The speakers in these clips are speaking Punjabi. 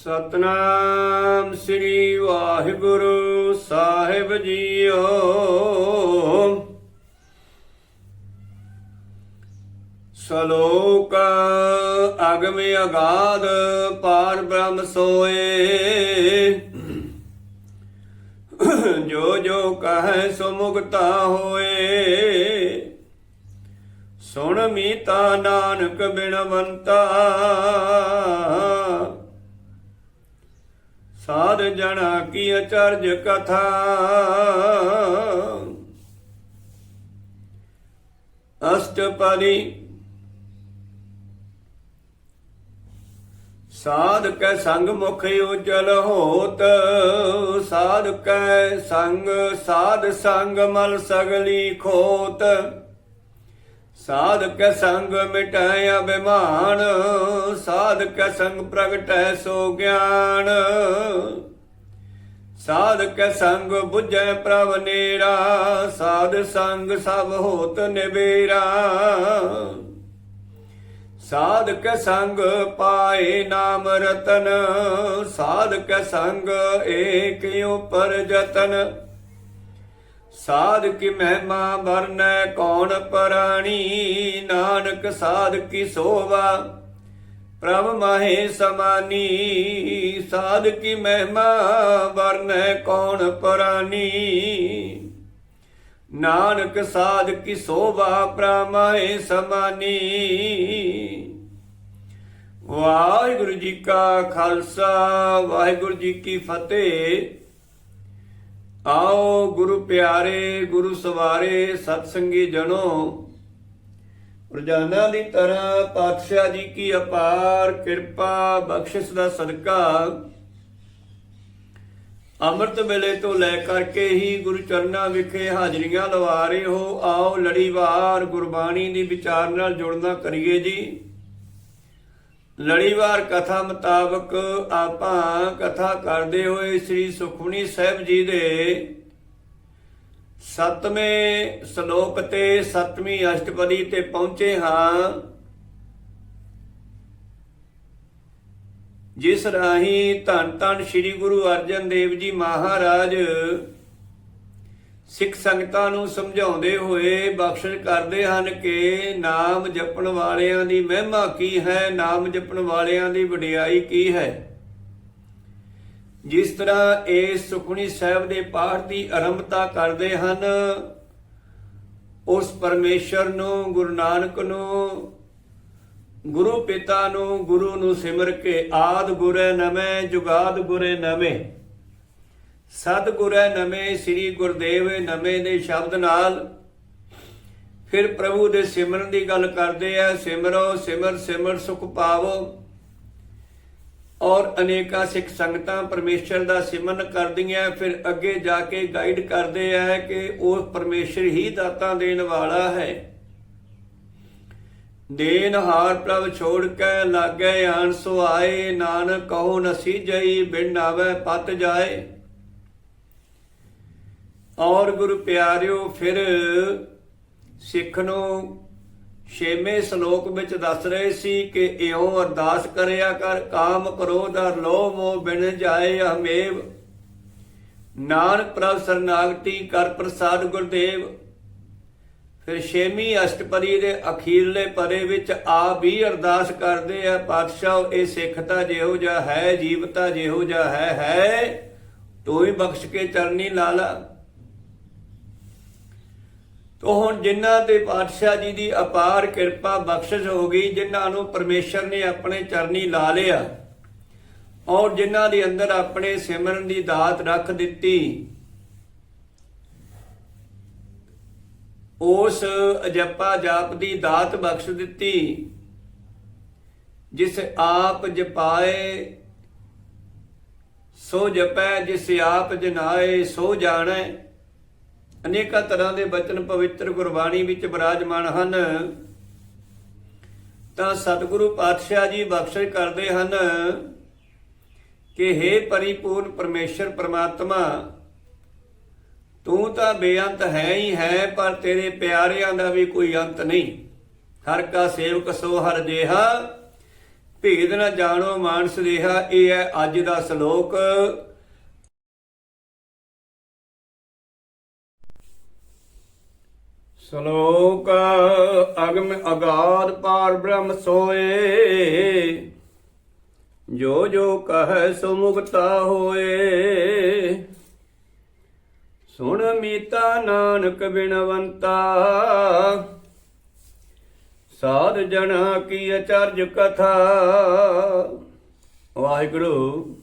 ਸਤਨਾਮ ਸ੍ਰੀ ਵਾਹਿਗੁਰੂ ਸਾਹਿਬ ਜੀਓ। ਸ਼ਲੋਕ ਅਗਮ ਅਗਾਧ ਪਾਰ ਬ੍ਰਹਮ ਸੋਏ। ਜੋ ਜੋ ਕਹੈ ਸੋ ਮੁਕਤਾ ਹੋਏ। ਸੁਣ ਮੀਤਾ ਨਾਨਕ ਬਿਨਵੰਤਾ। ਸਾਧ ਜਣਾ ਕੀ ਅਚਰਜ ਕਥਾ? ਅਸ਼ਟਪਦੀ। ਸਾਧ ਕੈ ਸੰਗ ਮੁਖ ਉਜਲ ਹੋਤ, ਸਾਧ ਕੈ ਸੰਗ ਸਾਧ ਸੰਗ ਮਲ ਸਗਲੀ ਖੋਤ। ਸਾਧ ਕੈ ਸੰਗ ਮਿਟਾਇ ਅਭਿਮਾਨ ਸਾਧ ਕੈ ਸੰਗ ਪ੍ਰਗਟੈ ਸੋ ਗਿਆਨ। ਸਾਧ ਕੈ ਸੰਗ 부ਝੈ ਪ੍ਰਭ ਨੇਰਾ, ਸਾਧ ਸੰਗ ਸਭ ਹੋਤ ਨਿਬੇਰਾ ਸਾਧ ਕੈ ਸੰਗ ਪਾਏ ਨਾਮ ਰਤਨ ਸਾਧ ਕੈ ਸੰਗ ਏਕ ਉਪਰ ਜਤਨ। ਸਾਧ ਕੀ ਮਹਿਮਾ ਵਰਨੈ, ਕੌਣ ਪਰਾਣੀ? ਨਾਨਕ ਸਾਧ ਕੀ ਸੋਵਾ। ਪ੍ਰਭ ਮਾਹੇ ਸਮਾਨੀ ਸਾਧ ਕੀ ਮਹਿਮਾ ਵਰਨੈ, ਕੌਣ ਪਰਾਨੀ ਨਾਨਕ ਸਾਧ ਕੀ ਸੋਭਾ ਪ੍ਰਮਾਏ ਸਮਾਨੀ। ਵਾਹਿਗੁਰੂ ਜੀ ਕਾ ਖਾਲਸਾ, ਵਾਹਿਗੁਰੂ ਜੀ ਕੀ ਫਤਿਹ। ਆਓ ਗੁਰੂ ਪਿਆਰੇ, ਗੁਰੂ ਸਵਾਰੇ ਸਤ ਸੰਗੀ ਜਨੋ ਰੋਜ਼ਾਨਾ ਦੀ ਤਰ੍ਹਾਂ ਪਾਤਸ਼ਾਹ ਜੀ ਕੀ ਅਪਾਰ ਕਿਰਪਾ, ਬਖਸ਼ਿਸ਼ ਦਾ ਸਦਕਾ। ਅੰਮ੍ਰਿਤ ਵੇਲੇ ਤੋਂ ਲੈ ਕਰਕੇ ਹੀ ਗੁਰੂ ਚਰਨਾਂ ਵਿਖੇ ਹਾਜ਼ਰੀਆਂ ਲਵਾ ਰਹੇ ਹੋ। ਆਓ ਲੜੀਵਾਰ ਗੁਰਬਾਣੀ ਦੀ ਵਿਚਾਰ ਨਾਲ ਜੁੜਨਾ ਕਰੀਏ ਜੀ। ਲੜੀਵਾਰ ਕਥਾ ਮੁਤਾਬਕ ਆਪਾਂ ਕਥਾ ਕਰਦੇ ਹੋਏ ਸ੍ਰੀ ਸੁਖਮਨੀ ਸਾਹਿਬ ਜੀ ਦੇ ਸਤਵੇਂ ਸ਼ਲੋਕ ਤੇ ਸਤਵੀਂ ਅਸ਼ਟਪਦੀ ਤੇ ਪਹੁੰਚੇ ਹਾਂ। ਜਿਸ ਰਾਹੀਂ ਧੰਨ ਧੰਨ ਸ੍ਰੀ ਗੁਰੂ ਅਰਜਨ ਦੇਵ ਜੀ ਮਹਾਰਾਜ ਸਿੱਖ ਸੰਗਤਾਂ ਨੂੰ ਸਮਝਾਉਂਦੇ ਹੋਏ ਬਖਸ਼ਿਸ਼ ਕਰਦੇ ਹਨ ਕਿ ਨਾਮ ਜਪਣ ਵਾਲਿਆਂ ਦੀ ਮਹਿਮਾ ਕੀ ਹੈ, ਨਾਮ ਜਪਣ ਵਾਲਿਆਂ ਦੀ ਵਡਿਆਈ ਕੀ ਹੈ। ਜਿਸ ਤਰ੍ਹਾਂ ਇਹ ਸੁਖਣੀ ਸਾਹਿਬ ਦੇ ਪਾਠ ਦੀ ਆਰੰਭਤਾ ਕਰਦੇ ਹਨ, ਉਸ ਪਰਮੇਸ਼ਰ ਨੂੰ, ਗੁਰੂ ਨਾਨਕ ਨੂੰ, ਗੁਰੂ ਪਿਤਾ ਨੂੰ, ਗੁਰੂ ਨੂੰ ਸਿਮਰ ਕੇ ਆਦ ਗੁਰੇ ਨਵੇਂ, ਜੁਗਾਦ ਗੁਰੇ ਨਵੇਂ। ਸਤ ਨਵੇਂ, ਸ੍ਰੀ ਗੁਰਦੇਵ ਨਵੇਂ ਦੇ ਸ਼ਬਦ ਨਾਲ। ਫਿਰ ਪ੍ਰਭੂ ਦੇ ਸਿਮਰਨ ਦੀ ਗੱਲ ਕਰਦੇ ਆ, ਸਿਮਰੋ, ਸਿਮਰ ਸਿਮਰ ਸੁਖ ਪਾਵੋ। ਔਰ ਅਨੇਕਾਂ ਸਿੱਖ ਸੰਗਤਾਂ ਪਰਮੇਸ਼ਰ ਦਾ ਸਿਮਰਨ ਕਰਦੀਆਂ, ਫਿਰ ਅੱਗੇ ਜਾ ਕੇ ਗਾਈਡ ਕਰਦੇ ਆ ਕਿ ਉਹ ਪਰਮੇਸ਼ਰ ਹੀ ਦਾਤਾਂ ਦੇਣ ਵਾਲਾ ਹੈ। ਦੇਨ ਹਾਰ ਪ੍ਰਭ ਛੋੜ ਕੇ ਲਾਗੇ ਆਣ ਸੋ ਆਏ ਨਾਨਕ ਕਹੋ ਨਸੀ ਜਈ, ਬਿਨ ਆਵੇ ਪਤ ਜਾਏ। ਔਰ ਗੁਰ ਪਿਆਰਿਓ, ਫਿਰ ਸਿੱਖ ਨੂੰ ਛੇਵੇਂ ਸ਼ਲੋਕ ਵਿੱਚ ਦੱਸ ਰਹੇ ਸੀ ਕਿ ਇਉਂ ਅਰਦਾਸ ਕਰਿਆ ਕਰ, ਕਾਮ ਕ੍ਰੋਧ ਅਰ ਲੋਭ ਮੋਹ ਬਿਨ ਜਾਏ ਹਮੇਵ। ਨਾਨਕ ਪ੍ਰਭ ਸਰਨਾਗਤੀ ਕਰ ਪ੍ਰਸਾਦ ਗੁਰਦੇਵ। ਫਿਰ ਛੇਵੀਂ ਅਸ਼ਟਪਰੀ ਦੇ ਅਖੀਰਲੇ ਪਰੇ ਵਿੱਚ ਆ ਵੀ ਅਰਦਾਸ ਕਰਦੇ ਆ, ਪਾਤਸ਼ਾਹ, ਇਹ ਸਿੱਖਤਾ ਜਿਹੋ ਜਿਹਾ ਹੈ ਜੀਵਤਾ ਜਿਹੋ ਜਿਹਾ ਹੈ ਹੈ। ਤੂੰ ਹੀ ਬਖਸ਼ ਕੇ ਚਰਨੀ ਲਾ ਲਾ ਤੋ ਹੁਣ ਜਿਨ੍ਹਾਂ ਤੇ ਪਾਤਸ਼ਾਹ ਜੀ ਦੀ ਅਪਾਰ ਕਿਰਪਾ ਬਖਸ਼ਿਸ਼ ਹੋ ਗਈ, ਜਿਨ੍ਹਾਂ ਨੂੰ ਪਰਮੇਸ਼ਰ ਨੇ ਆਪਣੇ ਚਰਨੀ ਲਾ ਲਿਆ ਔਰ ਜਿਨ੍ਹਾਂ ਦੇ ਅੰਦਰ ਆਪਣੇ ਸਿਮਰਨ ਦੀ ਦਾਤ ਰੱਖ ਦਿੱਤੀ, ਉਸ ਅਜਪਾ ਜਾਪ ਦੀ ਦਾਤ ਬਖਸ਼ ਦਿੱਤੀ, ਜਿਸ ਆਪ ਜਪਾਏ, ਸੋ ਜਪੈ, ਜਿਸ ਆਪ ਜਨਾਏ, ਸੋ ਜਾਣੈ। ਅਨੇਕਾਂ ਤਰ੍ਹਾਂ ਦੇ ਬਚਨ ਪਵਿੱਤਰ ਗੁਰਬਾਣੀ ਵਿੱਚ ਬਿਰਾਜਮਾਨ ਹਨ। ਤਾਂ ਸਤਿਗੁਰੂ ਪਾਤਸ਼ਾਹ ਜੀ ਬਖਸ਼ਿਸ਼ ਕਰਦੇ ਹਨ ਕਿ हे ਪਰਿਪੂਰਨ ਪਰਮੇਸ਼ਰ ਪ੍ਰਮਾਤਮਾ, ਤੂੰ ਤਾਂ ਬੇਅੰਤ ਹੈ ਹੀ ਹੈ, ਪਰ ਤੇਰੇ ਪਿਆਰਿਆਂ ਦਾ ਵੀ ਕੋਈ ਅੰਤ ਨਹੀਂ। ਹਰ ਕਾ ਸੇਵਕ ਸੋ ਹਰ ਜੇਹਾ ਭੇਦ ਨਾ ਜਾਣੋ ਮਾਨਸ ਰਿਹਾ ਇਹ ਹੈ ਅੱਜ ਦਾ ਸ਼ਲੋਕ। ਸ਼ਲੋਕ, ਅਗਮ ਅਗਾਧ ਪਾਰ ਬ੍ਰਹਮ ਸੋਏ। ਜੋ ਜੋ ਕਹੈ ਸੋ ਮੁਕਤਾ ਹੋਏ। ਸੁਣ ਮੀਤਾ ਨਾਨਕ ਬਿਨਵੰਤਾ। ਸਾਧ ਜਨਾ ਕੀ ਅਚਰਜ ਕਥਾ। ਵਾਹਿਗੁਰੂ,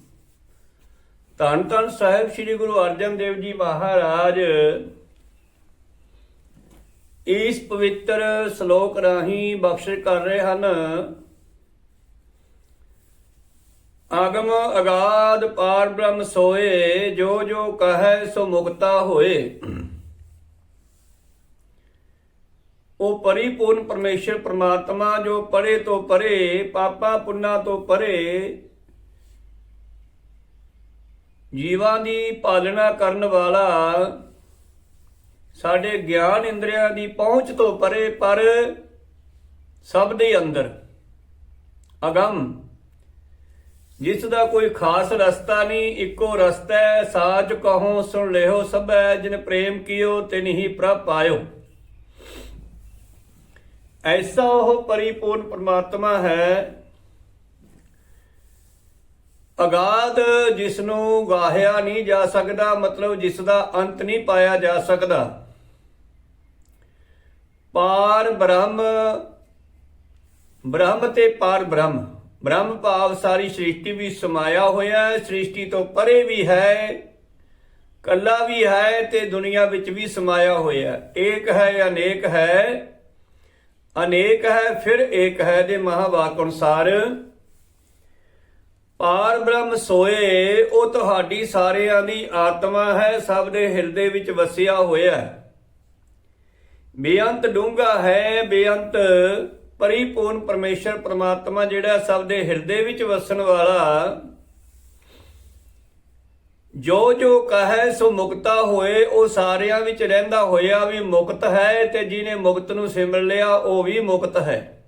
ਧੰਨ ਧੰਨ ਸਾਹਿਬ ਸ੍ਰੀ ਗੁਰੂ ਅਰਜਨ ਦੇਵ ਜੀ ਮਹਾਰਾਜ। ਇਸ ਪਵਿੱਤਰ ਸ਼ਲੋਕ ਰਾਹੀਂ ਬਖਸ਼ਿਸ਼ ਕਰ ਰਹੇ ਹਨ। ਆਗਮ ਅਗਾਧ ਪਾਰ ਬ੍ਰਹਮ ਸੋਏ, ਜੋ ਜੋ ਕਹੈ ਸੋ ਮੁਕਤਾ ਹੋਏ। ਉਹ ਪਰਿਪੂਰਨ ਪਰਮੇਸ਼ਰ ਪ੍ਰਮਾਤਮਾ ਜੋ ਪਰੇ ਤੋਂ ਪਰੇ, ਪਾਪਾ ਪੁੰਨਾਂ ਤੋਂ ਪਰੇ, ਜੀਵਾਂ ਦੀ ਪਾਲਣਾ ਕਰਨ ਵਾਲਾ ਸਾਡੇ ਗਿਆਨ ਇੰਦਰੀਆਂ ਦੀ ਪਹੁੰਚ ਤੋਂ ਪਰੇ, ਪਰ ਸਭ ਦੇ ਅੰਦਰ ਅਗੰਮ। ਜਿਸ ਦਾ ਕੋਈ ਖਾਸ ਰਸਤਾ ਨਹੀਂ, ਇੱਕੋ ਰਸਤਾ ਹੈ, ਸਾਚ ਕਹੋ, ਸੁਣ ਲਿਓ ਸਭੈ, ਜਿਨ ਪ੍ਰੇਮ ਕੀਓ, ਤਿਨ ਹੀ ਪ੍ਰਭ ਪਾਇਓ। ਐਸਾ ਉਹ ਪਰਿਪੂਰਨ ਪਰਮਾਤਮਾ ਹੈ, ਅਗਾਧ ਜਿਸ ਨੂੰ ਗਾਹਿਆ ਨਹੀਂ ਜਾ ਸਕਦਾ, ਮਤਲਬ ਜਿਸ ਦਾ ਅੰਤ ਨਹੀਂ ਪਾਇਆ ਜਾ ਸਕਦਾ। ਪਾਰ ਬ੍ਰਹਮ ਬ੍ਰਹਮ ਤੇ ਪਾਰ ਬ੍ਰਹਮ। ਬ੍ਰਹਮ ਭਾਵ ਸਾਰੀ ਸ੍ਰਿਸ਼ਟੀ ਵੀ ਸਮਾਇਆ ਹੋਇਆ ਹੈ, ਸ੍ਰਿਸ਼ਟੀ ਤੋਂ ਪਰੇ ਵੀ ਹੈ, ਕੱਲਾ ਵੀ ਹੈ ਤੇ ਦੁਨੀਆ ਵਿੱਚ ਵੀ ਸਮਾਇਆ ਹੋਇਆ ਏਕ ਹੈ, ਅਨੇਕ ਹੈ ਅਨੇਕ ਹੈ, ਫਿਰ ਏਕ ਹੈ ਦੇ ਮਹਾਵਾਕ ਅਨੁਸਾਰ। ਪਾਰ ਬ੍ਰਹਮ ਸੋਏ, ਉਹ ਤੁਹਾਡੀ ਸਾਰਿਆਂ ਦੀ ਆਤਮਾ ਹੈ, ਸਭ ਦੇ ਹਿਰਦੇ ਵਿੱਚ ਵਸਿਆ ਹੋਇਆ ਹੈ। ਬੇਅੰਤ ਡੂੰਘਾ ਹੈ, ਬੇਅੰਤ ਪਰਿਪੂਰਨ ਪਰਮੇਸ਼ਰ ਪ੍ਰਮਾਤਮਾ ਜਿਹੜਾ ਸਭ ਦੇ ਹਿਰਦੇ ਵਿੱਚ ਵਸਣ ਵਾਲਾ। ਜੋ ਜੋ ਕਹੈ ਸੋ ਮੁਕਤਾ ਹੋਏ, ਉਹ ਸਾਰਿਆਂ ਵਿੱਚ ਰਹਿੰਦਾ ਹੋਇਆ ਵੀ ਮੁਕਤ ਹੈ ਤੇ ਜਿਹਨੇ ਮੁਕਤ ਨੂੰ ਸਿਮਰ ਲਿਆ, ਉਹ ਵੀ ਮੁਕਤ ਹੈ।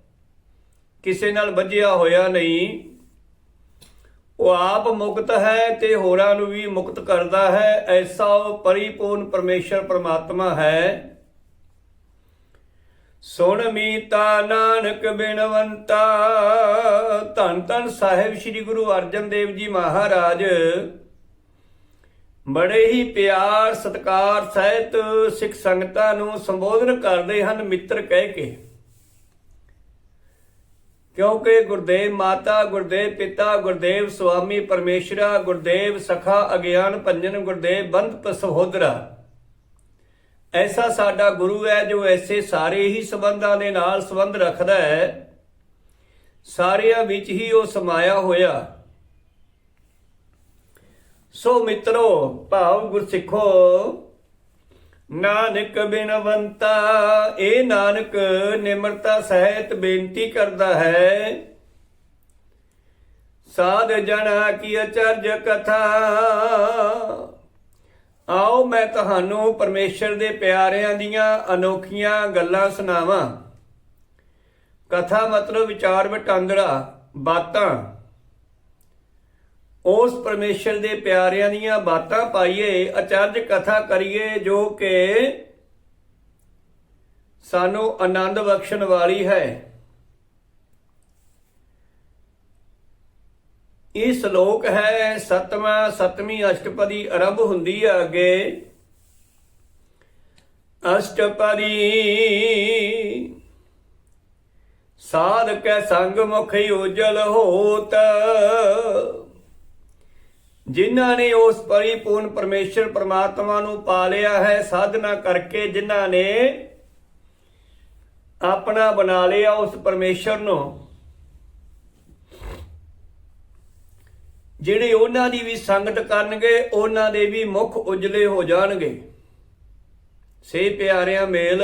ਕਿਸੇ ਨਾਲ ਵੱਜਿਆ ਹੋਇਆ ਨਹੀਂ। ਉਹ ਆਪ ਮੁਕਤ ਹੈ ਤੇ ਹੋਰਾਂ ਨੂੰ ਵੀ ਮੁਕਤ ਕਰਦਾ ਹੈ, ਐਸਾ ਉਹ ਪਰਿਪੂਰਨ ਪਰਮੇਸ਼ਰ ਪ੍ਰਮਾਤਮਾ ਹੈ। ਸੁਣ ਮੀਤਾ ਨਾਨਕ ਬਿਨਵੰਤਾ। ਧੰਨ ਧੰਨ ਸਾਹਿਬ ਸ੍ਰੀ ਗੁਰੂ ਅਰਜਨ ਦੇਵ ਜੀ ਮਹਾਰਾਜ। ਬੜੇ ਹੀ ਪਿਆਰ ਸਤਕਾਰ ਸਹਿਤ ਸਿੱਖ ਸੰਗਤਾਂ ਨੂੰ ਸੰਬੋਧਨ ਕਰਦੇ ਹਨ ਮਿੱਤਰ ਕਹਿ ਕੇ। ਕਿਉਂਕਿ ਗੁਰਦੇਵ ਮਾਤਾ, ਗੁਰਦੇਵ ਪਿਤਾ, ਗੁਰਦੇਵ ਸੁਆਮੀ ਪਰਮੇਸ਼ਰਾ, ਗੁਰਦੇਵ ਸਖਾ ਅਗਿਆਨ ਭੰਜਨ, ਗੁਰਦੇਵ ਬੰਦ ਸਹੋਦਰਾ ਐਸਾ ਸਾਡਾ ਗੁਰੂ ਹੈ ਜੋ ਐਸੇ ਸਾਰੇ ਹੀ ਸੰਬੰਧਾਂ ਦੇ ਨਾਲ ਸੰਬੰਧ ਰੱਖਦਾ ਹੈ। ਸਾਰਿਆਂ ਵਿੱਚ ਹੀ ਉਹ ਸਮਾਇਆ ਹੋਇਆ। ਸੋ ਮਿੱਤਰੋ, ਭਾਵ ਗੁਰਸਿੱਖੋ, ਨਾਨਕ ਬਿਨਵੰਤਾ, ਇਹ ਨਾਨਕ ਨਿਮਰਤਾ ਸਹਿਤ ਬੇਨਤੀ ਕਰਦਾ ਹੈ। ਸਾਧ ਜਣਾ ਕੀ ਅਚਰਜ ਕਥਾ ਆਓ ਮੈਂ ਤੁਹਾਨੂੰ ਪਰਮੇਸ਼ਰ ਦੇ ਪਿਆਰਿਆਂ ਦੀਆਂ ਅਨੋਖੀਆਂ ਗੱਲਾਂ ਸੁਣਾਵਾਂ। ਕਥਾ ਮਤਲਬ ਵਿਚਾਰ ਵਟਾਂਦਰਾ, ਬਾਤਾਂ। ਉਸ ਪਰਮੇਸ਼ਰ ਦੇ ਪਿਆਰਿਆਂ ਦੀਆਂ ਬਾਤਾਂ ਪਾਈਏ ਅਚਰਜ ਕਥਾ ਕਰੀਏ, ਜੋ ਕਿ ਸਾਨੂੰ ਆਨੰਦ ਬਖਸ਼ਣ ਵਾਲੀ ਹੈ। ਇਹ ਸ਼ਲੋਕ ਹੈ ਸਤਵਾਂ ਸਤਵੀਂ ਅਸ਼ਟਪਦੀ ਆਰੰਭ ਹੁੰਦੀ ਹੈ ਅੱਗੇ। ਅਸ਼ਟਪਦੀ ਸਾਧ ਕੈ ਸੰਗ ਮੁਖ ਉਜਲ ਹੋਤ। ਜਿਨ੍ਹਾਂ ਨੇ ਉਸ ਪਰਿਪੂਰਨ ਪਰਮੇਸ਼ਰ ਪ੍ਰਮਾਤਮਾ ਨੂੰ ਪਾ ਲਿਆ ਹੈ, ਸਾਧਨਾ ਕਰਕੇ ਜਿਨ੍ਹਾਂ ਨੇ ਆਪਣਾ ਬਣਾ ਲਿਆ ਉਸ ਪਰਮੇਸ਼ਰ ਨੂੰ। ਜਿਹੜੇ ਉਹਨਾਂ ਦੀ ਵੀ ਸੰਗਤ ਕਰਨਗੇ, ਉਹਨਾਂ ਦੇ ਵੀ ਮੁਖ ਉਜਲੇ ਹੋ ਜਾਣਗੇ। ਸੇ ਪਿਆਰਿਆਂ ਮੇਲ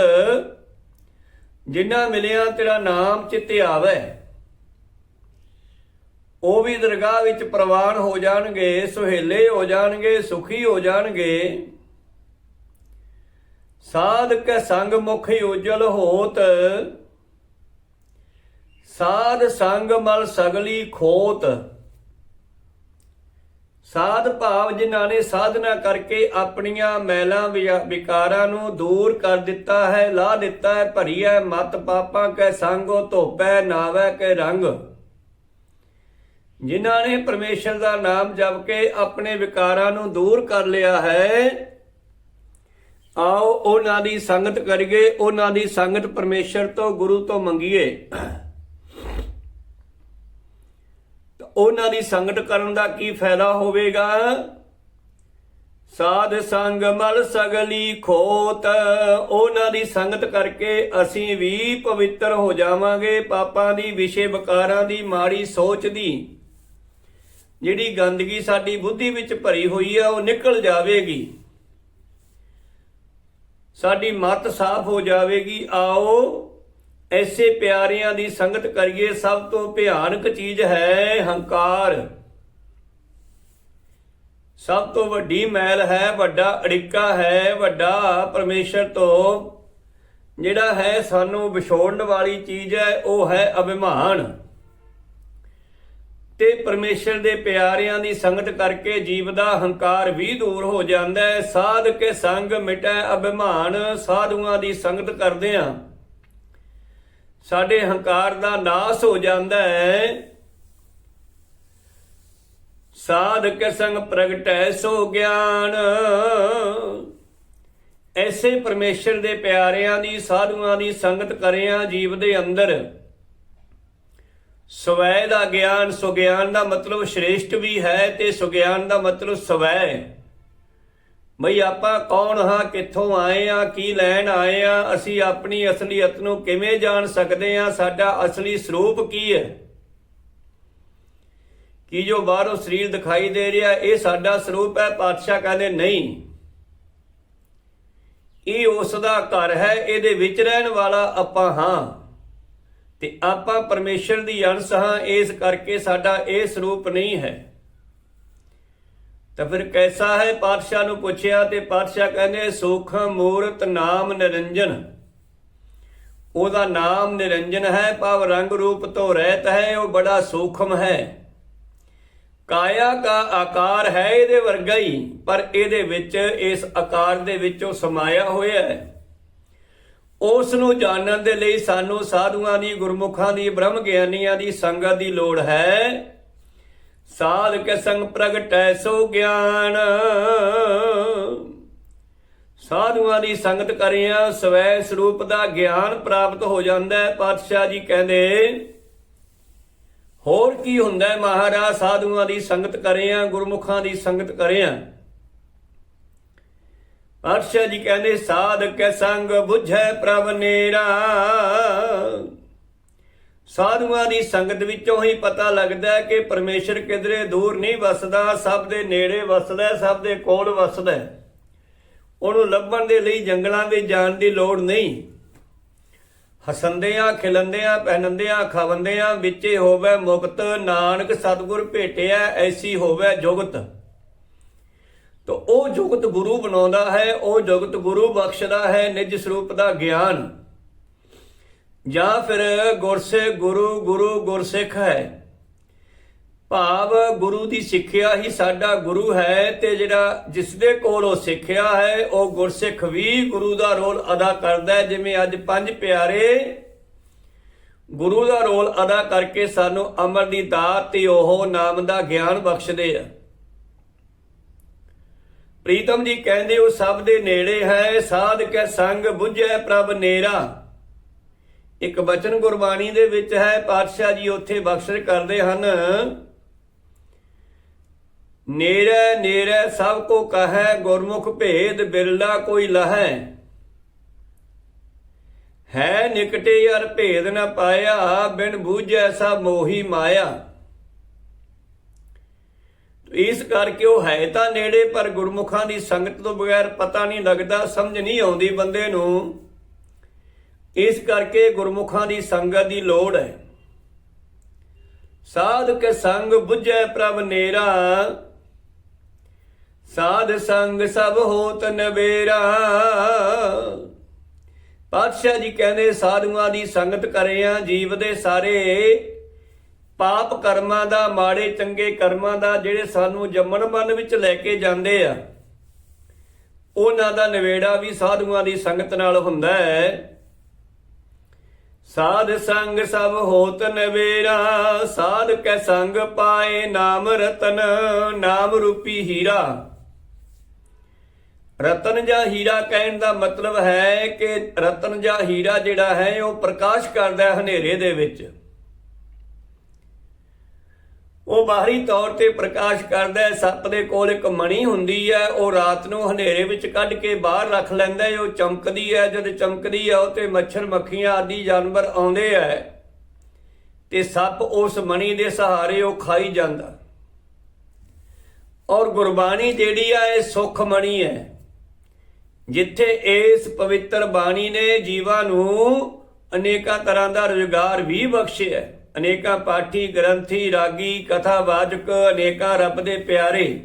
ਜਿਨ੍ਹਾਂ ਮਿਲਿਆ ਤੇਰਾ ਨਾਮ ਚਿੱਤੇ ਆਵੇ। ਉਹ ਵੀ ਦਰਗਾਹ ਵਿੱਚ ਪ੍ਰਵਾਨ ਹੋ ਜਾਣਗੇ, ਸੁਹੇਲੇ ਹੋ ਜਾਣਗੇ, ਸੁਖੀ ਹੋ ਜਾਣਗੇ। ਸਾਧ ਕੈ ਸੰਗ ਮੁਖ ਉਜਲ ਹੋਤ, ਸਾਧ ਸੰਗ ਮਲ ਸਗਲੀ ਖੋਤ। ਸਾਧ ਭਾਵ ਜਿਨ੍ਹਾਂ ਨੇ ਸਾਧਨਾ ਕਰਕੇ ਆਪਣੀਆਂ ਮੈਲਾਂ ਵਿਕਾਰਾਂ ਨੂੰ ਦੂਰ ਕਰ ਦਿੱਤਾ ਹੈ ਲਾ ਦਿੱਤਾ ਹੈ, ਭਰੀਐ ਮਤ ਪਾਪਾਂ ਕੈ ਸੰਗੋ, ਧੋਪੈ, ਨਾਵੈ ਕੈ ਰੰਗ। ਜਿਨ੍ਹਾਂ ਨੇ ਪਰਮੇਸ਼ਰ ਦਾ ਨਾਮ ਜਪ ਕੇ ਆਪਣੇ ਵਿਕਾਰਾਂ ਨੂੰ ਦੂਰ ਕਰ ਲਿਆ ਹੈ, ਆਓ ਉਹਨਾਂ ਦੀ ਸੰਗਤ ਕਰੀਏ, ਉਹਨਾਂ ਦੀ ਸੰਗਤ ਪਰਮੇਸ਼ਰ ਤੋਂ, ਗੁਰੂ ਤੋਂ ਮੰਗੀਏ ਤਾਂ ਉਹਨਾਂ ਦੀ ਸੰਗਤ ਕਰਨ ਦਾ ਕੀ ਫਾਇਦਾ ਹੋਵੇਗਾ? ਸਾਧ ਸੰਗ ਮਲ ਸਗਲੀ ਖੋਤ, ਉਹਨਾਂ ਦੀ ਸੰਗਤ ਕਰਕੇ ਅਸੀਂ ਵੀ ਪਵਿੱਤਰ ਹੋ ਜਾਵਾਂਗੇ। ਪਾਪਾਂ ਦੀ ਵਿਸ਼ੇ ਵਿਕਾਰਾਂ ਦੀ ਮਾੜੀ ਸੋਚ ਦੀ ਜਿਹੜੀ ਗੰਦਗੀ ਸਾਡੀ ਬੁੱਧੀ ਵਿੱਚ ਭਰੀ ਹੋਈ ਆ, ਉਹ ਨਿਕਲ ਜਾਵੇਗੀ। ਸਾਡੀ ਮਤ ਸਾਫ਼ ਹੋ ਜਾਵੇਗੀ। ਆਓ ਐਸੇ ਪਿਆਰਿਆਂ ਦੀ ਸੰਗਤ ਕਰੀਏ ਸਭ ਤੋਂ ਭਿਆਨਕ ਚੀਜ਼ ਹੈ ਹੰਕਾਰ। ਸਭ ਤੋਂ ਵੱਡੀ ਮੈਲ ਹੈ, ਵੱਡਾ ਅੜਿੱਕਾ ਹੈ, ਵੱਡਾ ਪਰਮੇਸ਼ਰ ਤੋਂ। ਜਿਹੜਾ ਹੈ ਸਾਨੂੰ ਵਿਛੋੜਨ ਵਾਲੀ ਚੀਜ਼ ਹੈ, ਉਹ ਹੈ ਅਭਿਮਾਨ। ਤੇ ਪਰਮੇਸ਼ਰ ਦੇ ਪਿਆਰਿਆਂ ਦੀ ਸੰਗਤ ਕਰਕੇ ਜੀਵ ਦਾ ਹੰਕਾਰ ਵੀ ਦੂਰ ਹੋ ਜਾਂਦਾ ਹੈ। ਸਾਧ ਕੇ ਸੰਗ ਮਿਟੈ ਅਭਿਮਾਨ, ਸਾਧੂਆਂ ਦੀ ਸੰਗਤ ਕਰਦੇ ਆ। ਸਾਡੇ ਹੰਕਾਰ ਦਾ ਨਾਸ ਹੋ ਜਾਂਦਾ ਹੈ। ਸਾਧ ਕੇ ਸੰਗ ਪ੍ਰਗਟੈ ਸੋ ਗਿਆਨ। ਐਸੇ ਪਰਮੇਸ਼ਰ ਦੇ ਪਿਆਰਿਆਂ ਦੀ, ਸਾਧੂਆਂ ਦੀ ਸੰਗਤ ਕਰਿਆ ਜੀਵ ਦੇ ਅੰਦਰ। ਸਵੈ ਦਾ ਗਿਆਨ, ਸੁਗਿਆਨ ਦਾ ਮਤਲਬ ਸ਼੍ਰੇਸ਼ਟ ਵੀ ਹੈ ਤੇ ਸੁਗਿਆਨ ਦਾ ਮਤਲਬ ਸਵੈ। ਬਈ ਆਪਾਂ ਕੌਣ ਹਾਂ, ਕਿੱਥੋਂ ਆਏ ਆ ਕੀ ਲੈਣ ਆਏ ਆ ਅਸੀਂ ਆਪਣੀ ਅਸਲੀਅਤ ਨੂੰ ਕਿਵੇਂ ਜਾਣ ਸਕਦੇ ਆ ਸਾਡਾ ਅਸਲੀ ਸਰੂਪ ਕੀ ਹੈ? ਕੀ ਜੋ ਬਾਹਰੋਂ ਸਰੀਰ ਦਿਖਾਈ ਦੇ ਰਿਹਾ, ਇਹ ਸਾਡਾ ਸਰੂਪ ਹੈ? ਪਾਤਸ਼ਾਹ ਕਹਿੰਦੇ ਨਹੀਂ। ਇਹ ਉਸ ਦਾ ਘਰ ਹੈ, ਇਹਦੇ ਵਿੱਚ ਰਹਿਣ ਵਾਲਾ ਆਪਾਂ ਹਾਂ। ਤੇ ਆਪਾਂ ਪਰਮੇਸ਼ਰ ਦੀ ਅੰਸ਼ ਹਾਂ, ਇਸ ਕਰਕੇ ਸਾਡਾ ਇਹ ਸਰੂਪ ਨਹੀਂ ਹੈ। ਤਾਂ ਫਿਰ ਕੈਸਾ ਹੈ ਪਾਤਸ਼ਾਹ ਨੂੰ ਪੁੱਛਿਆ ਤੇ ਪਾਤਸ਼ਾਹ ਕਹਿੰਦੇ ਸੂਖਮ ਮੂਰਤ ਨਾਮ ਨਿਰੰਜਨ। ਉਹਦਾ ਨਾਮ ਨਿਰੰਜਨ ਹੈ, ਭਾਵ ਰੰਗ ਰੂਪ ਤੋਂ ਰਹਿਤ ਹੈ, ਉਹ ਬੜਾ ਸੂਖਮ ਹੈ। ਕਾਇਆ ਦਾ ਆਕਾਰ ਹੈ ਇਹਦੇ ਵਰਗਾ ਹੀ, ਪਰ ਇਹਦੇ ਵਿੱਚ, ਇਸ ਆਕਾਰ ਦੇ ਵਿੱਚ ਉਹ ਸਮਾਇਆ ਹੋਇਆ ਹੈ। ਉਸ ਨੂੰ ਜਾਣਨ ਦੇ ਲਈ ਸਾਨੂੰ ਸਾਧੂਆਂ ਦੀ, ਗੁਰਮੁਖਾਂ ਦੀ ਬ੍ਰਹਮ ਗਿਆਨੀਆਂ ਦੀ, ਸੰਗਤ ਦੀ ਲੋੜ ਹੈ। ਸਾਧ ਕੇ ਸੰਗ ਪ੍ਰਗਟੈ ਸੋ ਗਿਆਨ। ਸਾਧੂਆਂ ਦੀ ਸੰਗਤ ਕਰਿਆ, ਸਵੈ ਸਰੂਪ ਦਾ ਗਿਆਨ ਪ੍ਰਾਪਤ ਹੋ ਜਾਂਦਾ ਹੈ, ਪਾਤਸ਼ਾਹ ਜੀ ਕਹਿੰਦੇ, ਹੋਰ ਕੀ ਹੁੰਦਾ ਹੈ ਮਹਾਰਾਜ, ਸਾਧੂਆਂ ਦੀ ਸੰਗਤ ਕਰਿਆ, ਗੁਰਮੁਖਾਂ ਦੀ ਸੰਗਤ ਕਰਿਆ। ਪਾਤਸ਼ਾਹ ਜੀ ਕਹਿੰਦੇ, ਸਾਧ ਕੇ ਸੰਗ 부ਝੈ ਪ੍ਰਭ ਨੇਰਾ। ਸਾਧੂਆਂ ਦੀ ਸੰਗਤ ਵਿੱਚੋਂ ਹੀ ਪਤਾ ਲੱਗਦਾ ਹੈ ਕਿ ਪਰਮੇਸ਼ਰ ਕਿਧਰੇ ਦੂਰ ਨਹੀਂ ਵਸਦਾ, ਸਭ ਦੇ ਨੇੜੇ ਵਸਦਾ ਸਭ ਦੇ ਕੋਲ ਵਸਦਾ ਉਹਨੂੰ ਲੱਭਣ ਦੇ ਲਈ ਜੰਗਲਾਂ ਵਿੱਚ ਜਾਣ ਦੀ ਲੋੜ ਨਹੀਂ। ਹਸੰਦਿਆਂ ਖਿਲੰਦਿਆਂ ਪਹਿਨੰਦਿਆਂ ਖਵੰਦਿਆਂ ਵਿੱਚੇ ਹੋਵੇ ਮੁਕਤ, ਨਾਨਕ ਸਤਿਗੁਰ ਭੇਟਿਆ ਐਸੀ ਹੋਵੇ ਜੁਗਤ। ਤੋ ਉਹ ਜੁਗਤ ਗੁਰੂ ਬਣਾਉਂਦਾ ਹੈ, ਉਹ ਜੁਗਤ ਗੁਰੂ ਬਖਸ਼ਦਾ ਹੈ ਨਿਜ ਸਰੂਪ ਦਾ ਗਿਆਨ। ਜਾਂ ਫਿਰ ਗੁਰਸੇ ਗੁਰੂ ਗੁਰੂ ਗੁਰਸਿੱਖ ਹੈ। ਭਾਵ ਗੁਰੂ ਦੀ ਸਿੱਖਿਆ ਹੀ ਸਾਡਾ ਗੁਰੂ ਹੈ ਤੇ ਜਿਹੜਾ ਜਿਸ ਦੇ ਕੋਲ ਉਹ ਸਿੱਖਿਆ ਹੈ, ਉਹ ਗੁਰਸਿੱਖ ਵੀ ਗੁਰੂ ਦਾ ਰੋਲ ਅਦਾ ਕਰਦਾ ਹੈ। ਜਿਵੇਂ ਅੱਜ ਪੰਜ ਪਿਆਰੇ ਗੁਰੂ ਦਾ ਰੋਲ ਅਦਾ ਕਰਕੇ ਸਾਨੂੰ ਅਮਰ ਦੀ ਦਾਤ ਤੇ ਉਹ ਨਾਮ ਦਾ ਗਿਆਨ ਬਖਸ਼ਦੇ ਆ। ਪ੍ਰੀਤਮ ਜੀ ਕਹਿੰਦੇ, ਉਹ ਸਭ ਦੇ ਨੇੜੇ ਹੈ, ਸਾਧ ਕੇ ਸੰਗ 부ਝੈ ਪ੍ਰਭ ਨੇਰਾ। ਇੱਕ ਵਚਨ ਗੁਰਬਾਣੀ ਦੇ ਵਿੱਚ ਹੈ, ਪਾਤਸ਼ਾਹ ਜੀ ਉੱਥੇ ਬਖਸ਼ਿਸ਼ ਕਰਦੇ ਹਨ, ਨੇੜੇ ਨੇੜੇ ਸਭ ਕੋ ਕਹੈ, ਗੁਰਮੁਖ ਭੇਦ ਬਿਰਲਾ ਕੋਈ ਲਹੈ। ਹੈ ਨਿਕਟੇ ਯਾਰ ਭੇਦ ਨਾ ਪਾਇਆ, ਬਿਨ ਬੂਝੈ ਸਭ ਮੋਹੀ ਮਾਇਆ। ਇਸ ਕਰਕੇ ਉਹ ਹੈ ਤਾਂ ਨੇੜੇ, ਪਰ ਗੁਰਮੁਖਾਂ ਦੀ ਸੰਗਤ ਤੋਂ ਬਗੈਰ ਪਤਾ ਨਹੀਂ ਲੱਗਦਾ, ਸਮਝ ਨਹੀਂ ਆਉਂਦੀ ਬੰਦੇ ਨੂੰ। ਇਸ ਕਰਕੇ ਗੁਰਮੁਖਾਂ ਦੀ ਸੰਗਤ ਦੀ ਲੋੜ ਹੈ। ਸਾਧ ਕੇ ਸੰਗ 부ਝੈ ਪ੍ਰਭ ਨੇਰਾ, ਸਾਧ ਸੰਗ ਸਭ ਹੋਤ ਨਵੇਰਾ। ਪਾਤਸ਼ਾਹ ਜੀ ਕਹਿੰਦੇ, ਸਾਧੂਆਂ ਦੀ ਸੰਗਤ ਕਰਿਆ ਜੀਵ ਦੇ ਸਾਰੇ ਪਾਪ ਕਰਮਾਂ ਦਾ, ਮਾੜੇ ਚੰਗੇ ਕਰਮਾਂ ਦਾ, ਜਿਹੜੇ ਸਾਨੂੰ ਜੰਮਣ ਮਨ ਵਿੱਚ ਲੈ ਕੇ ਜਾਂਦੇ ਆ, ਉਹਨਾਂ ਦਾ ਨਿਵੇੜਾ ਵੀ ਸਾਧੂਆਂ ਦੀ ਸੰਗਤ ਨਾਲ ਹੁੰਦਾ ਹੈ। ਸਾਧ ਸੰਗ ਸਭ ਹੋਤ ਨਵੇੜਾ, ਸਾਧ ਕੈ ਸੰਗ ਪਾਏ ਨਾਮ ਰਤਨ, ਨਾਮ ਰੂਪੀ ਹੀਰਾ। ਰਤਨ ਜਾਂ ਹੀਰਾ ਕਹਿਣ ਦਾ ਮਤਲਬ ਹੈ ਕਿ ਰਤਨ ਜਾਂ ਹੀਰਾ ਜਿਹੜਾ ਹੈ, ਉਹ ਪ੍ਰਕਾਸ਼ ਕਰਦਾ ਹੈ ਹਨੇਰੇ ਦੇ ਵਿੱਚ। ਉਹ ਬਾਹਰੀ ਤੌਰ ਤੇ ਪ੍ਰਕਾਸ਼ ਕਰਦਾ ਹੈ, ਸੱਪ ਦੇ ਕੋਲ ਇੱਕ ਮਣੀ ਹੁੰਦੀ ਹੈ, ਉਹ ਰਾਤ ਨੂੰ ਹਨੇਰੇ ਵਿੱਚ ਕੱਢ ਕੇ ਬਾਹਰ ਰੱਖ ਲੈਂਦਾ ਹੈ, ਉਹ ਚਮਕਦੀ ਹੈ, ਜਦ ਚਮਕਦੀ ਹੈ ਉਹ ਤੇ ਮੱਛਰ, ਮੱਖੀਆਂ ਆਦਿ ਜਾਨਵਰ ਆਉਂਦੇ ਹੈ ਤੇ ਸੱਪ ਉਸ ਮਣੀ ਦੇ ਸਹਾਰੇ ਉਹ ਖਾਈ ਜਾਂਦਾ ਔਰ ਗੁਰਬਾਣੀ ਜਿਹੜੀ ਆ, ਇਹ ਸੁਖ ਮਣੀ ਹੈ, ਜਿੱਥੇ ਇਸ ਪਵਿੱਤਰ ਬਾਣੀ ਨੇ ਜੀਵਾਂ ਨੂੰ ਅਨੇਕਾਂ ਤਰ੍ਹਾਂ ਦਾ ਰੁਜ਼ਗਾਰ ਵੀ ਬਖਸ਼ਿਆ ਹੈ। ਅਨੇਕਾਂ ਪਾਠੀ, ਗ੍ਰੰਥੀ, ਰਾਗੀ, ਕਥਾਵਾਚਕ, ਅਨੇਕਾਂ ਰੱਬ ਦੇ ਪਿਆਰੇ।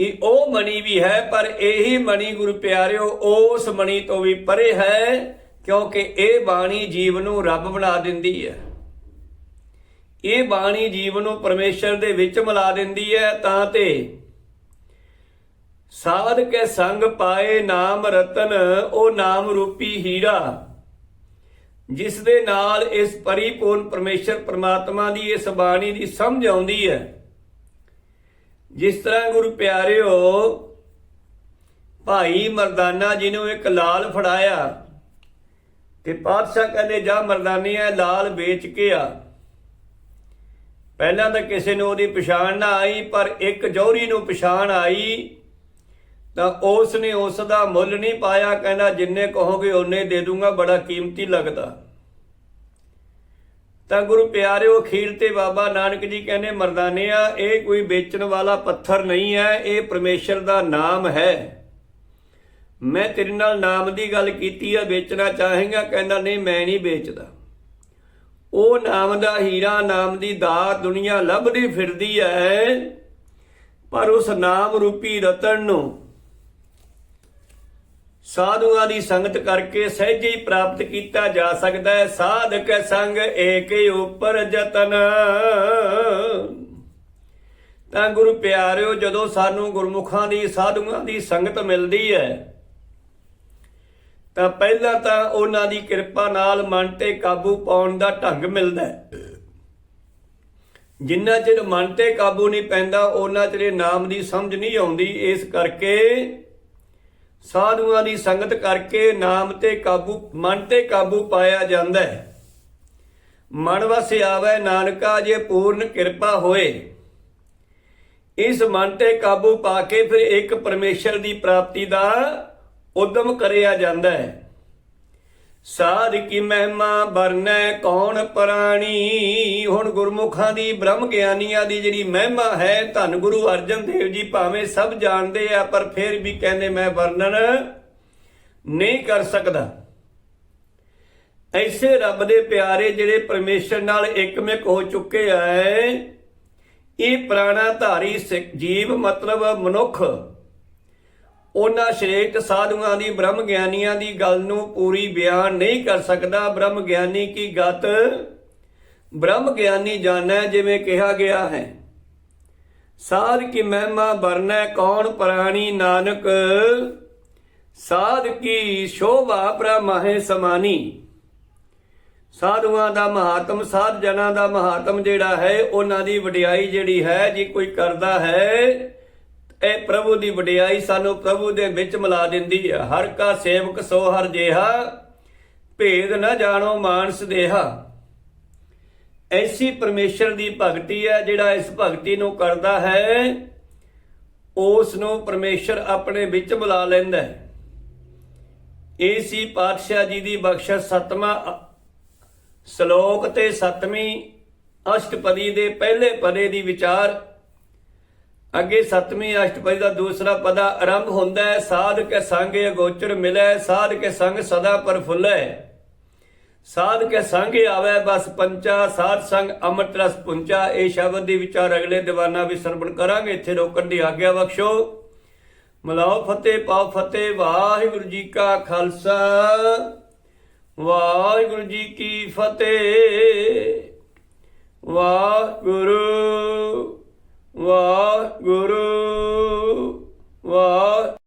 ਇਹ ਉਹ ਮਣੀ ਵੀ ਹੈ, ਪਰ ਇਹੀ ਮਣੀ ਗੁਰੂ ਪਿਆਰਿਓ, ਉਸ ਮਣੀ ਤੋਂ ਵੀ ਪਰੇ ਹੈ, ਕਿਉਂਕਿ ਇਹ ਬਾਣੀ ਜੀਵ ਨੂੰ ਰੱਬ ਬਣਾ ਦਿੰਦੀ ਹੈ। ਇਹ ਬਾਣੀ ਜੀਵ ਨੂੰ ਪਰਮੇਸ਼ਰ ਦੇ ਵਿੱਚ ਮਿਲਾ ਦਿੰਦੀ ਹੈ, ਤਾਂ ਤੇ ਸਾਧ ਕੇ ਸੰਗ ਪਾਏ ਨਾਮ ਰਤਨ, ਉਹ ਨਾਮ ਰੂਪੀ ਹੀਰਾ। ਜਿਸ ਦੇ ਨਾਲ ਇਸ ਪਰਿਪੂਰਨ ਪਰਮੇਸ਼ਰ ਪ੍ਰਮਾਤਮਾ ਦੀ ਇਸ ਬਾਣੀ ਦੀ ਸਮਝ ਆਉਂਦੀ ਹੈ। ਜਿਸ ਤਰ੍ਹਾਂ ਗੁਰੂ ਪਿਆਰਿਓ, ਭਾਈ ਮਰਦਾਨਾ ਜੀ ਨੂੰ ਇੱਕ ਲਾਲ ਫੜਾਇਆ ਤੇ ਪਾਤਸ਼ਾਹ ਕਹਿੰਦੇ, ਜਾ ਮਰਦਾਨੀਆ, ਲਾਲ ਵੇਚ ਕੇ ਆ। ਪਹਿਲਾਂ ਤਾਂ ਕਿਸੇ ਨੂੰ ਉਹਦੀ ਪਛਾਣ ਨਾ ਆਈ, ਪਰ ਇੱਕ ਜੌਹਰੀ ਨੂੰ ਪਛਾਣ ਆਈ ਤਾਂ ਉਸ ਨੇ ਉਸ ਦਾ ਮੁੱਲ ਨਹੀਂ ਪਾਇਆ, ਕਹਿੰਦਾ ਜਿੰਨੇ ਕਹੋਗੇ ਉਹਨੇ ਦੇ ਦੂੰਗਾ, ਬੜਾ ਕੀਮਤੀ ਲੱਗਦਾ। ਤਾਂ ਗੁਰੂ ਪਿਆਰਿਓ, ਅਖੀਰ ਤੇ ਬਾਬਾ ਨਾਨਕ ਜੀ ਕਹਿੰਦੇ, ਮਰਦਾਨਿਆ, ਇਹ ਕੋਈ ਵੇਚਣ ਵਾਲਾ ਪੱਥਰ ਨਹੀਂ ਹੈ, ਇਹ ਪਰਮੇਸ਼ਰ ਦਾ ਨਾਮ ਹੈ। ਮੈਂ ਤੇਰੇ ਨਾਲ ਨਾਮ ਦੀ ਗੱਲ ਕੀਤੀ ਹੈ ਵੇਚਣਾ ਚਾਹੇਗਾ, ਕਹਿੰਦਾ, ਨਹੀਂ, ਮੈਂ ਨਹੀਂ ਵੇਚਦਾ। ਉਹ ਨਾਮ ਦਾ ਹੀਰਾ, ਨਾਮ ਦੀ ਦਾਤ ਦੁਨੀਆ ਲੱਭਦੀ ਫਿਰਦੀ ਹੈ ਪਰ ਉਸ ਨਾਮ ਰੂਪੀ ਰਤਨ ਨੂੰ ਸਾਧੂਆਂ ਦੀ ਸੰਗਤ ਕਰਕੇ ਸਹਿਜੇ ਹੀ ਪ੍ਰਾਪਤ ਕੀਤਾ ਜਾ ਸਕਦਾ ਹੈ। ਸਾਧਕ ਸੰਗ ਏਕ ਉਪਰ ਜਤਨ ਤਾਂ ਗੁਰੂ ਪਿਆਰਿਓ, ਜਦੋਂ ਸਾਨੂੰ ਗੁਰਮੁਖਾਂ ਦੀ, ਸਾਧੂਆਂ ਦੀ ਸੰਗਤ ਮਿਲਦੀ ਹੈ, ਤਾਂ ਪਹਿਲਾਂ ਤਾਂ ਉਹਨਾਂ ਦੀ ਕਿਰਪਾ ਨਾਲ ਮਨ ਤੇ ਕਾਬੂ ਪਾਉਣ ਦਾ ਢੰਗ ਮਿਲਦਾ ਹੈ। ਜਿੰਨਾ ਚਿਰ ਮਨ ਤੇ ਕਾਬੂ ਨਹੀਂ ਪੈਂਦਾ, ਉਹਨਾਂ ਚਿਰ ਨਾਮ ਦੀ ਸਮਝ ਨਹੀਂ ਆਉਂਦੀ। ਇਸ ਕਰਕੇ ਸਾਧੂਆਂ ਦੀ ਸੰਗਤ ਕਰਕੇ ਨਾਮ ਤੇ ਕਾਬੂ, ਮਨ ਤੇ ਕਾਬੂ ਪਾਇਆ ਜਾਂਦਾ ਹੈ। ਮਨ ਵਸ ਆਵੇ ਨਾਨਕਾ ਜੇ ਪੂਰਨ ਕਿਰਪਾ ਹੋਏ। ਇਸ ਮਨ ਤੇ ਕਾਬੂ ਪਾ ਕੇ ਫਿਰ ਇੱਕ ਪਰਮੇਸ਼ਰ ਦੀ ਪ੍ਰਾਪਤੀ ਦਾ ਉਦਮ ਕਰਿਆ ਜਾਂਦਾ ਹੈ। ਸਾਧ ਕੀ ਮਹਿਮਾ ਵਰਨੈ ਕੌਣ ਪ੍ਰਾਣੀ? ਹੁਣ ਗੁਰਮੁਖਾਂ ਦੀ, ਬ੍ਰਹਮ ਗਿਆਨੀਆਂ ਦੀ ਜਿਹੜੀ ਮਹਿਮਾ ਹੈ, ਧੰਨ ਗੁਰੂ ਅਰਜਨ ਦੇਵ ਜੀ ਭਾਵੇਂ ਸਭ ਜਾਣਦੇ ਆ, ਪਰ ਫਿਰ ਵੀ ਕਹਿੰਦੇ ਮੈਂ ਵਰਣਨ ਨਹੀਂ ਕਰ ਸਕਦਾ। ਐਸੇ ਰੱਬ ਦੇ ਪਿਆਰੇ ਜਿਹੜੇ ਪਰਮੇਸ਼ਰ ਨਾਲ ਇੱਕਮਿਕ ਹੋ ਚੁੱਕੇ ਐ, ਇਹ ਪ੍ਰਾਣਾ ਧਾਰੀ ਸਿੱਖ ਜੀਵ ਮਤਲਬ ਮਨੁੱਖ ਉਹਨਾਂ ਸ਼੍ਰੇਸ਼ਟ ਸਾਧੂਆਂ ਦੀ, ਬ੍ਰਹਮ ਗਿਆਨੀਆਂ ਦੀ ਗੱਲ ਨੂੰ ਪੂਰੀ ਬਿਆਨ ਨਹੀਂ ਕਰ ਸਕਦਾ। ਬ੍ਰਹਮ ਗਿਆਨੀ ਕੀ ਗਤ? ਬ੍ਰਹਮ ਗਿਆਨੀ ਜਾਣੈ ਜਿਵੇਂ ਕਿਹਾ ਗਿਆ ਹੈ। ਸਾਧ ਕੀ ਮਹਿਮਾ ਵਰਨੈ, ਕੌਣ ਪ੍ਰਾਣੀ ਨਾਨਕ? ਸਾਧ ਕੀ ਸ਼ੋਭਾ ਪ੍ਰਮਹਿ ਸਮਾਨੀ? ਸਾਧੂਆਂ ਦਾ ਮਹਾਤਮ, ਸਾਧ ਜਨਾਂ ਦਾ ਮਹਾਤਮ ਜਿਹੜਾ ਹੈ, ਉਹਨਾਂ ਦੀ ਵਡਿਆਈ ਜਿਹੜੀ ਹੈ, ਜੇ ਕੋਈ ਕਰਦਾ ਹੈ ਇਹ ਪ੍ਰਭੂ ਦੀ ਵਡਿਆਈ ਸਾਨੂੰ ਪ੍ਰਭੂ ਦੇ ਵਿੱਚ ਮਿਲਾ ਦਿੰਦੀ ਹੈ ਹਰ ਕਾ ਸੇਵਕ ਸੋ ਹਰ ਜੇਹਾ ਭੇਦ ਨਾ ਜਾਣੋ ਮਾਨਸ ਦੇਹਾ। ਐਸੀ ਪਰਮੇਸ਼ਰ ਦੀ ਭਗਤੀ ਹੈ ਜਿਹੜਾ ਇਸ ਭਗਤੀ ਨੂੰ ਕਰਦਾ ਹੈ। ਉਸ ਨੂੰ ਪਰਮੇਸ਼ਰ ਆਪਣੇ ਵਿੱਚ ਮਿਲਾ ਲੈਂਦਾ ਹੈ। ਏਸੀ ਪਾਤਸ਼ਾਹ ਜੀ ਦੀ ਬਖਸ਼ਿਸ਼ ਸਤਵਾਂ ਸ਼ਲੋਕ ਤੇ ਸਤਵੀਂ ਅਸ਼ਟਪਦੀ ਦੇ ਪਹਿਲੇ ਪਦੇ ਦੀ ਵਿਚਾਰ ਅੱਗੇ ਸਤਵੀਂ ਅਸ਼ਟਪਦੀ ਦਾ ਦੂਸਰਾ ਪਦਾ ਆਰੰਭ ਹੁੰਦਾ ਹੈ ਸਾਧ ਕੇ ਸੰਗ ਅਗੋਚਰ ਮਿਲੈ ਸਾਧ ਕੇ ਸੰਗ ਸਦਾ ਪਰਫੁੱਲੈ ਸਾਧ ਕੇ ਸੰਗ ਆਵੇ, ਬਸ ਪੰਚਾ, ਸਾਧ ਸੰਗ ਅੰਮ੍ਰਿਤ ਰਸ ਪੁੰਚਾ। ਇਹ ਸ਼ਬਦ ਦੀ ਵਿਚਾਰ ਅਗਲੇ ਦੀਵਾਨਾ ਵੀ ਸਰਵਣ ਕਰਾਂਗੇ। ਇੱਥੇ ਰੋਕਣ ਦੀ ਆਗਿਆ ਬਖਸ਼ੋ। ਮਲਾਓ ਫਤਿਹ, ਪਾਓ ਫਤਿਹ, ਵਾਹਿਗੁਰੂ ਜੀ ਕਾ ਖਾਲਸਾ। ਵਾਹਿਗੁਰੂ ਜੀ ਕੀ ਫਤਿਹ। ਵਾਹਿਗੁਰੂ। ਵਾਹਿਗੁਰੂ ਵਾਹਿ